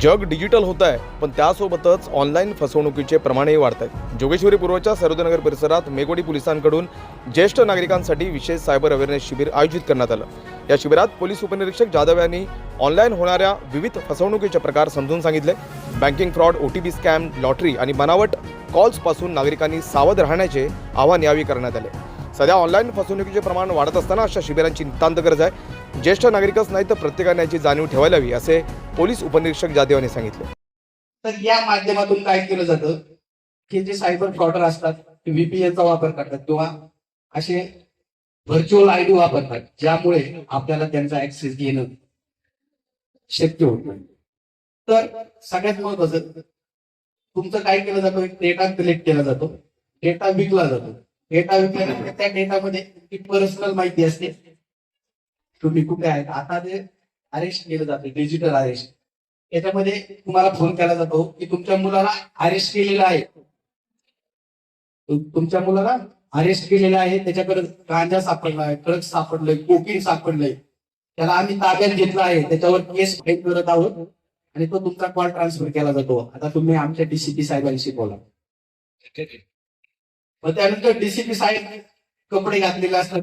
जग डिजिटल होत आहे पण त्यासोबतच ऑनलाईन फसवणुकीचे प्रमाणही वाढत आहे जोगेश्वरी पूर्वच्या सरोदनगर परिसरात मेघोडी पोलिसांकडून ज्येष्ठ नागरिकांसाठी विशेष सायबर अवेअरनेस शिबिर आयोजित करण्यात आलं. या शिबिरात पोलीस उपनिरीक्षक जाधव यांनी ऑनलाईन होणाऱ्या विविध फसवणुकीचे प्रकार समजून सांगितले. Banking fraud O T P scam lottery आणि बनावट कॉल्सपासून नागरिकांनी सावध राहण्याचे आवाहन यावेळी करण्यात आले. सध्या ऑनलाईन फसवणुकीचे प्रमाण वाढत असताना अशा शिबिरांची नितांत गरज आहे. ज्येष्ठ नागरिकच नाही तर प्रत्येकाने याची जाणीव ठेवायला हवी असे पोलीस उपनिरीक्षक जाधव यांनी सांगितलं. तर या माध्यमातून काय केलं जातं? की जे सायबर फ्रॉडर असतात ते VPN चा वापर करतात किंवा असे व्हर्च्युअल आय डी वापरतात ज्यामुळे आपल्याला त्यांचा ऍक्सेस घेणं शक्य होत नाही. तर सगळ्यात महत्वाचं तुमचं काय केलं जातं? डेटा कलेक्ट केला जातो. डेटा विकला जातो. डेटा विकल्यानंतर त्या डेटामध्ये पर्सनल माहिती असते. तुम्ही कुठे आहेत? आता ते अरेस्ट केलं जातं डिजिटल अरेस्ट याच्यामध्ये तुम्हाला फोन केला जातो की तुमच्या मुलाला अरेस्ट केलेलं आहे. तुमच्या मुलाला अरेस्ट केलेलं आहे त्याच्याकडे गांजा सापडला आहे ड्रग्ज सापडलंय कोकीन सापडलंय. त्याला आम्ही ताब्यात घेतलं आहे त्याच्यावर केस फाईल करत आहोत आणि तो तुमचा कॉल ट्रान्सफर केला जातो. आता तुम्ही आमच्या डीसीपी साहेबांशी बोला. मग त्यानंतर डीसीपी साहेब कपडे घातलेले असतात.